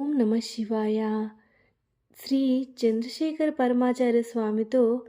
ఓం నమ శివాయ. శ్రీ చంద్రశేఖర పరమాచార్య స్వామితో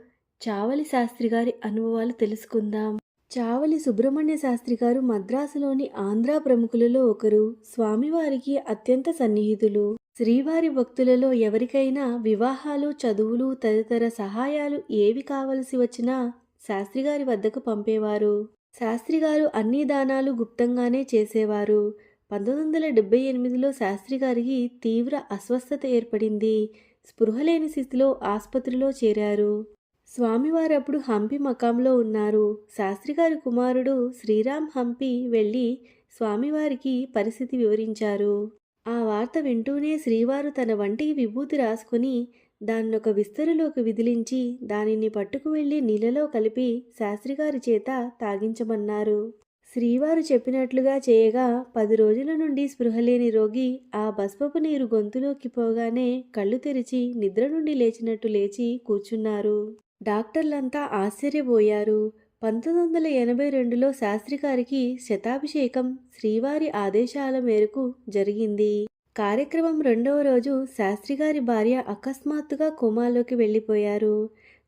చావలి శాస్త్రి గారి అనుభవాలు తెలుసుకుందాం. చావలి సుబ్రహ్మణ్య శాస్త్రి గారు మద్రాసులోని ఆంధ్ర ప్రముఖులలో ఒకరు. స్వామివారికి అత్యంత సన్నిహితులు. శ్రీవారి భక్తులలో ఎవరికైనా వివాహాలు చదువులు తదితర సహాయాలు ఏవి కావలసి వచ్చినా శాస్త్రి గారి వద్దకు పంపేవారు. శాస్త్రి గారు అన్ని దానాలు గుప్తంగానే చేసేవారు. పంతొమ్మిది వందల డెబ్బై ఎనిమిదిలో శాస్త్రి గారికి తీవ్ర అస్వస్థత ఏర్పడింది. స్పృహలేని స్థితిలో ఆసుపత్రిలో చేరారు. స్వామివారు అప్పుడు హంపి మకాంలో ఉన్నారు. శాస్త్రి గారి కుమారుడు శ్రీరామ్ హంపి వెళ్ళి స్వామివారికి పరిస్థితి వివరించారు. ఆ వార్త వింటూనే శ్రీవారు తన వంటికి విభూతి రాసుకుని దాన్నొక విస్తరులోకి విదిలించి దానిని పట్టుకు వెళ్ళి నీళ్ళలో కలిపి శాస్త్రిగారి చేత తాగించమన్నారు. శ్రీవారు చెప్పినట్లుగా చేయగా పది రోజుల నుండి స్పృహలేని రోగి ఆ బస్పపు నీరు గొంతులోకి పోగానే కళ్ళు తెరిచి నిద్ర నుండి లేచినట్టు లేచి కూర్చున్నారు. డాక్టర్లంతా ఆశ్చర్యపోయారు. పంతొమ్మిది వందల ఎనభై రెండులో శాస్త్రి గారికి శతాభిషేకం శ్రీవారి ఆదేశాల మేరకు జరిగింది. కార్యక్రమం రెండవ రోజు శాస్త్రి గారి భార్య అకస్మాత్తుగా కోమాలోకి వెళ్ళిపోయారు.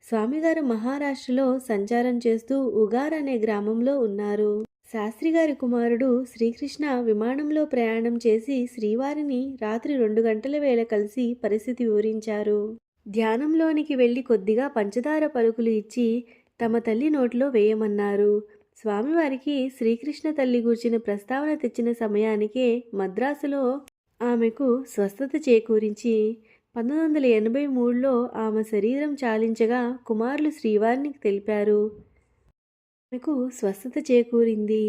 స్వామిగారు మహారాష్ట్రలో సంచారం చేస్తూ ఉగార్ అనే గ్రామంలో ఉన్నారు. శాస్త్రి గారి కుమారుడు శ్రీకృష్ణ విమానంలో ప్రయాణం చేసి శ్రీవారిని రాత్రి రెండు గంటల వేళ కలిసి పరిస్థితి వివరించారు. ధ్యానంలోనికి వెళ్ళి కొద్దిగా పంచదార పలుకులు ఇచ్చి తమ తల్లి నోట్లో వేయమన్నారు. స్వామివారికి శ్రీకృష్ణ తల్లి గూర్చిన ప్రస్తావన తెచ్చిన సమయానికే మద్రాసులో ఆమెకు స్వస్థత చేకూరించి పంతొమ్మిది వందల ఎనభై మూడులో ఆమె శరీరం చాలించగా కుమారులు శ్రీవారిని తెలిపారు. ఆమెకు స్వస్థత చేకూరింది.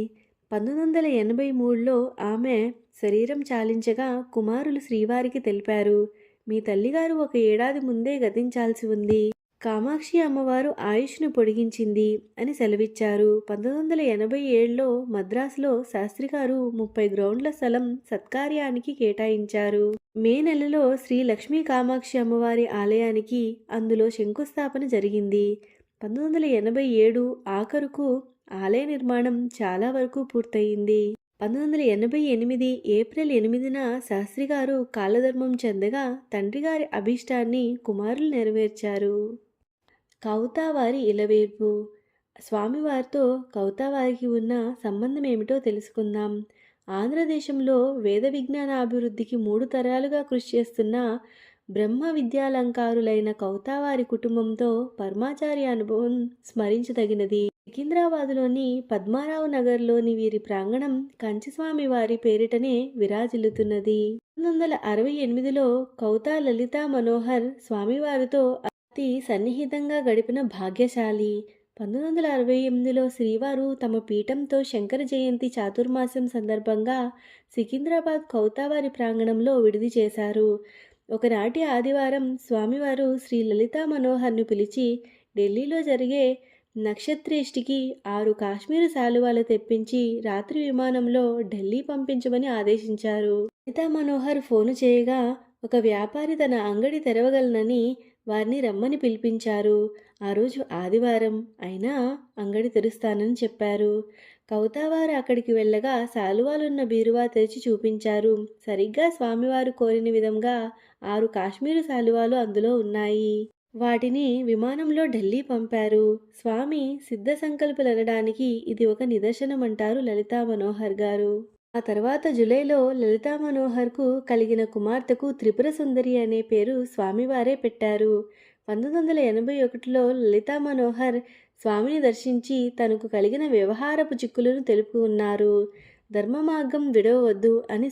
పంతొమ్మిది వందల ఎనభై మూడులో ఆమె శరీరం చాలించగా కుమారులు శ్రీవారికి తెలిపారు. మీ తల్లిగారు ఒక ఏడాది ముందే గతించాల్సి ఉంది. కామాక్షి అమ్మవారు ఆయుష్ను పొడిగించింది అని సెలవిచ్చారు. పంతొమ్మిది వందల ఎనభై ఏడులో మద్రాసులో శాస్త్రి గారు ముప్పై గ్రౌండ్ల స్థలం సత్కార్యానికి కేటాయించారు. మే నెలలో శ్రీ లక్ష్మీ కామాక్షి అమ్మవారి ఆలయానికి అందులో శంకుస్థాపన జరిగింది. పంతొమ్మిది వందల ఎనభై ఏడు ఆఖరుకు ఆలయ నిర్మాణం చాలా వరకు పూర్తయింది. పంతొమ్మిది వందల ఎనభై ఎనిమిది ఏప్రిల్ ఎనిమిదిన శాస్త్రి గారు కాలధర్మం చెందగా తండ్రి గారి అభీష్టాన్ని కుమారులు నెరవేర్చారు. కౌతావారి ఇలవేర్పు. స్వామివారితో కౌతావారికి ఉన్న సంబంధం ఏమిటో తెలుసుకుందాం. ఆంధ్రదేశంలో వేద విజ్ఞాన అభివృద్ధికి మూడు తరాలుగా కృషి చేస్తున్న బ్రహ్మ విద్యాలంకారులైన కౌతావారి కుటుంబంతో పర్మాచారి అనుభవం స్మరించదగినది. సికింద్రాబాదులోని పద్మారావు నగర్లోని వీరి ప్రాంగణం కంచిస్వామి వారి పేరిటనే విరాజిల్లుతున్నది. పంతొమ్మిది వందల అరవై ఎనిమిదిలో కౌతా లలితా మనోహర్ స్వామివారితో అతి సన్నిహితంగా గడిపిన భాగ్యశాలి. పంతొమ్మిది వందల అరవై ఎనిమిదిలో శ్రీవారు తమ పీఠంతో శంకర జయంతి చాతుర్మాసం సందర్భంగా సికింద్రాబాద్ కౌతావారి ప్రాంగణంలో విడిది చేశారు. ఒకనాటి ఆదివారం స్వామివారు శ్రీ లలితా మనోహర్ను పిలిచి ఢిల్లీలో జరిగే నక్షత్రేష్టికి ఆరు కాశ్మీరు శాలువాలు తెప్పించి రాత్రి విమానంలో ఢిల్లీ పంపించమని ఆదేశించారు. లలితా మనోహర్ ఫోను చేయగా ఒక వ్యాపారి తన అంగడి తెరవగలనని వారిని రమ్మని పిలిపించారు. ఆ రోజు ఆదివారం అయినా అంగడి తెరుస్తానని చెప్పారు. కౌతావారు అక్కడికి వెళ్ళగా శాలువాలున్న బీరువా తెరిచి చూపించారు. సరిగ్గా స్వామివారు కోరిన విధంగా ఆరు కాశ్మీరు శాలువాలు అందులో ఉన్నాయి. వాటిని విమానంలో ఢిల్లీ పంపారు. స్వామి సిద్ధ సంకల్పులనడానికి ఇది ఒక నిదర్శనం అంటారు లలితా మనోహర్ గారు. ఆ తర్వాత జూలైలో లలితా మనోహర్కు కలిగిన కుమార్తెకు త్రిపుర సుందరి అనే పేరు స్వామివారే పెట్టారు. పంతొమ్మిది వందల ఎనభై ఒకటిలో లలితా మనోహర్ స్వామిని దర్శించి తనకు కలిగిన వ్యవహారపు చిక్కులను తెలుపుకున్నారు ధర్మ మార్గం విడవద్దు అని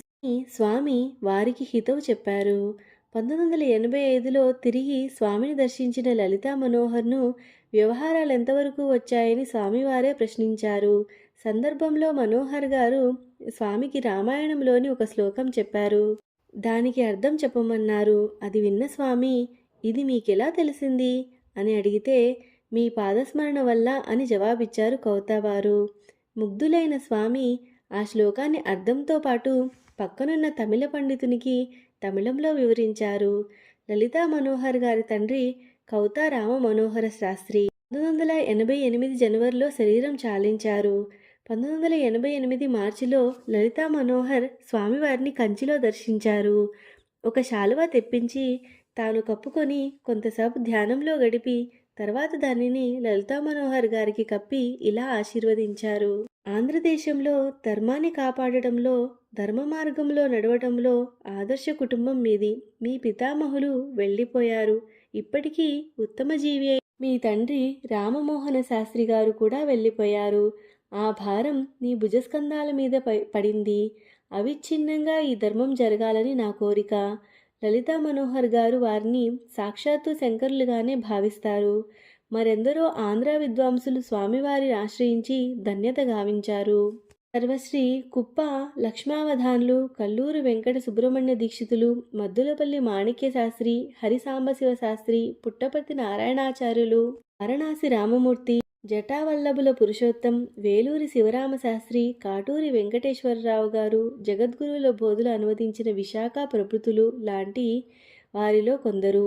స్వామి వారికి హితవు చెప్పారు. పంతొమ్మిది వందల ఎనభై ఐదులో తిరిగి స్వామిని దర్శించిన లలితా మనోహర్ను వ్యవహారాలు ఎంతవరకు వచ్చాయని స్వామివారే ప్రశ్నించారు. సందర్భంలో మనోహర్ గారు స్వామికి రామాయణంలోని ఒక శ్లోకం చెప్పారు. దానికి అర్థం చెప్పమన్నారు. అది విన్న స్వామి ఇది మీకెలా తెలిసింది? అని అడిగితే మీ పాదస్మరణ వల్ల అని జవాబిచ్చారు కౌతావారు. ముగ్ధులైన స్వామి ఆ శ్లోకాన్ని అర్థంతో పాటు పక్కనున్న తమిళ పండితునికి తమిళంలో వివరించారు. లలితా మనోహర్ గారి తండ్రి కౌతారామ మనోహర శాస్త్రి పంతొమ్మిది వందల ఎనభై ఎనిమిది జనవరిలో శరీరం చాలించారు. పంతొమ్మిది వందల ఎనభై ఎనిమిది మార్చిలో లలితా మనోహర్ స్వామివారిని కంచిలో దర్శించారు. ఒక శాలువా తెప్పించి తాను కప్పుకొని కొంతసేపు ధ్యానంలో గడిపి తర్వాత దానిని లలితా మనోహర్ గారికి కప్పి ఇలా ఆశీర్వదించారు. ఆంధ్రదేశంలో ధర్మాన్ని కాపాడటంలో ధర్మ మార్గంలో నడవటంలో ఆదర్శ కుటుంబం మీది. మీ పితామహులు వెళ్ళిపోయారు. ఇప్పటికీ ఉత్తమ జీవి మీ తండ్రి రామమోహన శాస్త్రి గారు కూడా వెళ్ళిపోయారు. ఆ భారం నీ భుజస్కంధాల మీద ప- పడింది. అవిచ్ఛిన్నంగా ఈ ధర్మం జరగాలని నా కోరిక. లలితా మనోహర్ గారు వారిని సాక్షాత్తు శంకరులుగానే భావిస్తారు. మరెందరో ఆంధ్ర విద్వాంసులు స్వామివారిని ఆశ్రయించి ధన్యత గావించారు. సర్వశ్రీ కుప్ప లక్ష్మావధాన్లు కల్లూరు వెంకట సుబ్రహ్మణ్య దీక్షితులు మద్దులపల్లి మాణిక్య శాస్త్రి హరిసాంబశివ శాస్త్రి పుట్టపర్తి నారాయణాచార్యులు వారణాసి రామమూర్తి జటావల్లభుల పురుషోత్తం వేలూరి శివరామశాస్త్రి కాటూరి వెంకటేశ్వరరావు గారు జగద్గురువుల బోధులు అనువదించిన విశాఖ ప్రభుతులు లాంటి వారిలో కొందరు.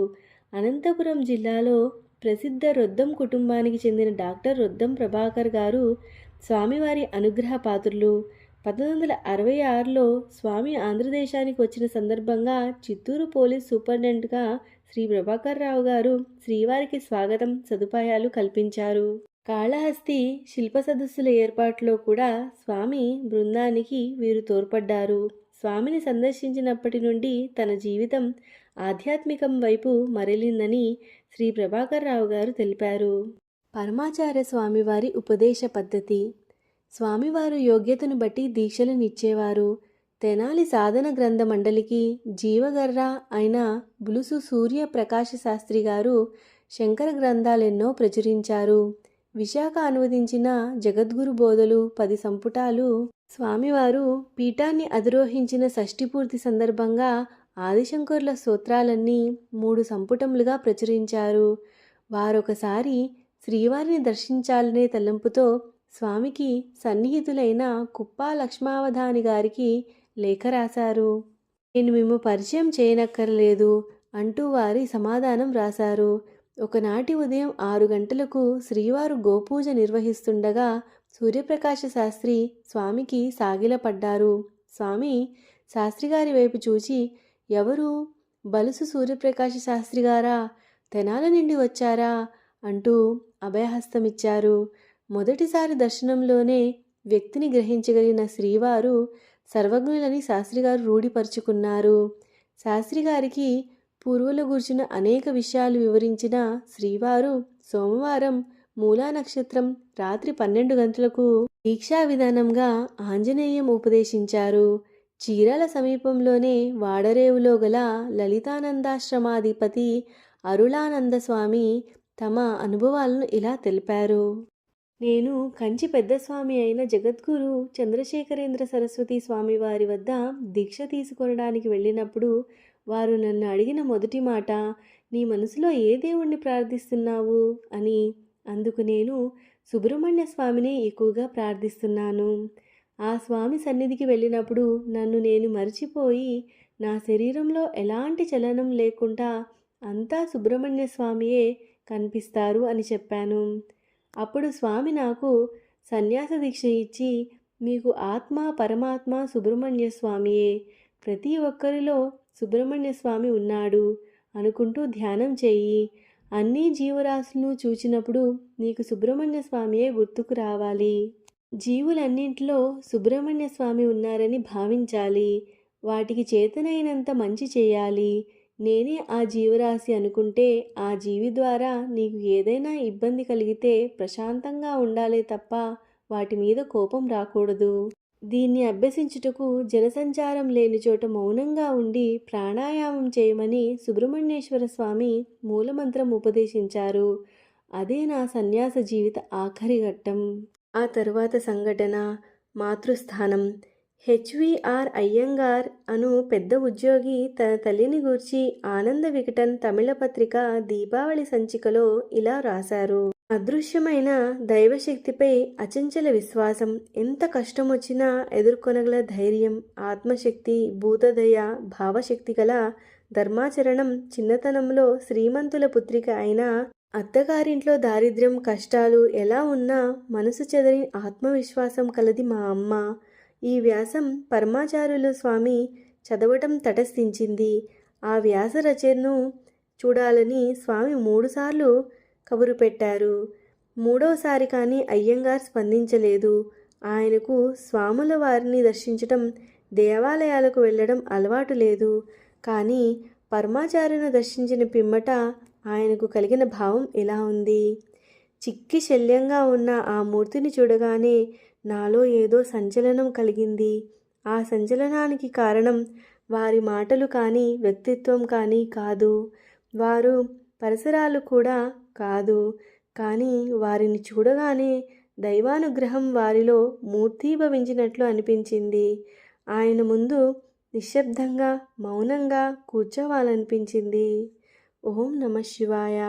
అనంతపురం జిల్లాలో ప్రసిద్ధ రొద్దం కుటుంబానికి చెందిన డాక్టర్ రొద్దం ప్రభాకర్ గారు స్వామివారి అనుగ్రహ పాత్రులు. పంతొమ్మిది వందల అరవై ఆరులో స్వామి ఆంధ్రదేశానికి వచ్చిన సందర్భంగా చిత్తూరు పోలీస్ సూపరింటెండెంట్గా శ్రీ ప్రభాకర్ రావు గారు శ్రీవారికి స్వాగతం సదుపాయాలు కల్పించారు. కాళహస్తి శిల్ప సదస్సుల ఏర్పాటులో కూడా స్వామి బృందానికి వీరు తోడ్పడ్డారు. స్వామిని సందర్శించినప్పటి నుండి తన జీవితం ఆధ్యాత్మికం వైపు మరలిందని శ్రీ ప్రభాకర్ రావు గారు తెలిపారు. పరమాచార్య స్వామివారి ఉపదేశ పద్ధతి. స్వామివారు యోగ్యతను బట్టి దీక్షలనిచ్చేవారు తెనాలి సాధన గ్రంథ మండలికి జీవగర్ర అయిన బులుసు సూర్య ప్రకాశ శాస్త్రి గారు శంకర గ్రంథాలెన్నో ప్రచురించారు. విశాఖ అనువదించిన జగద్గురు బోధలు పది సంపుటాలు స్వామివారు పీఠాన్ని అధిరోహించిన షష్ఠిపూర్తి సందర్భంగా ఆదిశంకరుల స్తోత్రాలన్నీ మూడు సంపుటములుగా ప్రచురించారు. వారొకసారి శ్రీవారిని దర్శించాలనే తలంపుతో స్వామికి సన్నిహితులైన కుప్పా లక్ష్మావధాని గారికి లేఖ రాశారు. నేను మేము పరిచయం చేయనక్కర్లేదు అంటూ వారి సమాధానం రాశారు. ఒకనాటి ఉదయం ఆరు గంటలకు శ్రీవారు గోపూజ నిర్వహిస్తుండగా సూర్యప్రకాశ శాస్త్రి స్వామికి సాగిలపడ్డారు స్వామి శాస్త్రి గారి వైపు చూచి ఎవరు? బలుసు సూర్యప్రకాశ శాస్త్రి గారా? తెనాల నుండి వచ్చారా? అంటూ అభయహస్తమిచ్చారు. మొదటిసారి దర్శనంలోనే వ్యక్తిని గ్రహించగలిగిన శ్రీవారు సర్వజ్ఞులని శాస్త్రిగారు రూఢిపరుచుకున్నారు. శాస్త్రిగారికి పూర్వుల గురిచిన అనేక విషయాలు వివరించిన శ్రీవారు సోమవారం మూలా నక్షత్రం రాత్రి పన్నెండు గంటలకు దీక్షా విధానంగా ఆంజనేయం ఉపదేశించారు. చీరాల సమీపంలోనే వాడరేవులో గల లలితానందాశ్రమాధిపతి అరుళానంద స్వామి తమ అనుభవాలను ఇలా తెలిపారు. నేను కంచి పెద్దస్వామి అయిన జగద్గురు చంద్రశేఖరేంద్ర సరస్వతి స్వామి వారి వద్ద దీక్ష తీసుకొనడానికి వెళ్ళినప్పుడు వారు నన్ను అడిగిన మొదటి మాట నీ మనసులో ఏ దేవుణ్ణి ప్రార్థిస్తున్నావు? అని. అందుకు నేను సుబ్రహ్మణ్య స్వామిని ఎక్కువగా ప్రార్థిస్తున్నాను. ఆ స్వామి సన్నిధికి వెళ్ళినప్పుడు నన్ను నేను మరిచిపోయి నా శరీరంలో ఎలాంటి చలనం లేకుండా అంతా సుబ్రహ్మణ్య స్వామియే కనిపిస్తారు అని చెప్పాను. అప్పుడు స్వామి నాకు సన్యాస దీక్ష ఇచ్చి మీకు ఆత్మ పరమాత్మ సుబ్రహ్మణ్య స్వామియే. ప్రతి ఒక్కరిలో సుబ్రహ్మణ్య స్వామి ఉన్నాడు అనుకుంటూ ధ్యానం చేయి. అన్ని జీవరాశులను చూచినప్పుడు నీకు సుబ్రహ్మణ్య స్వామియే గుర్తుకు రావాలి. జీవులన్నింటిలో సుబ్రహ్మణ్య స్వామి ఉన్నారని భావించాలి. వాటికి చేతనైనంత మంచి చేయాలి. నేనే ఆ జీవరాశి అనుకుంటే ఆ జీవి ద్వారా నీకు ఏదైనా ఇబ్బంది కలిగితే ప్రశాంతంగా ఉండాలే తప్ప వాటి మీద కోపం రాకూడదు. దీన్ని అభ్యసించుటకు జనసంచారం లేని చోట మౌనంగా ఉండి ప్రాణాయామం చేయమని సుబ్రహ్మణ్యేశ్వర స్వామి మూలమంత్రం ఉపదేశించారు. అదే నా సన్యాస జీవిత ఆఖరి ఘట్టం. ఆ తరువాత సంఘటన మాతృస్థానం. హెచ్విఆర్ అయ్యంగార్ అను పెద్ద ఉద్యోగి తన తల్లిని గూర్చి ఆనంద వికటన్ తమిళ పత్రిక దీపావళి సంచికలో ఇలా రాశారు. అదృశ్యమైన దైవశక్తిపై అచంచల విశ్వాసం. ఎంత కష్టం వచ్చినా ఎదుర్కొనగల ధైర్యం ఆత్మశక్తి భూతదయ భావశక్తి గల ధర్మాచరణం చిన్నతనంలో శ్రీమంతుల పుత్రిక అయిన అత్తగారింట్లో దారిద్ర్యం కష్టాలు ఎలా ఉన్నా మనసు చెదరి ఆత్మవిశ్వాసం కలది మా అమ్మ. ఈ వ్యాసం పరమాచార్యుల స్వామి చదవటం తటస్థించింది. ఆ వ్యాస రచనను చూడాలని స్వామి మూడుసార్లు కబురు పెట్టారు. మూడవసారి కానీ అయ్యంగార్ స్పందించలేదు. ఆయనకు స్వాముల వారిని దర్శించటం దేవాలయాలకు వెళ్ళడం అలవాటు లేదు. కానీ పరమాచార్యను దర్శించిన పిమ్మట ఆయనకు కలిగిన భావం ఇలా ఉంది. చిక్కి శల్యంగా ఉన్న ఆ మూర్తిని చూడగానే నాలో ఏదో సంచలనం కలిగింది. ఆ సంచలనానికి కారణం వారి మాటలు కానీ వ్యక్తిత్వం కానీ కాదు. వారు పరిసరాలు కూడా కాదు. కానీ వారిని చూడగానే దైవానుగ్రహం వారిలో మూర్తీభవించినట్లు అనిపించింది. ఆయన ముందు నిశ్శబ్దంగా మౌనంగా కూర్చోవాలనిపించింది. ఓం నమ శివాయ.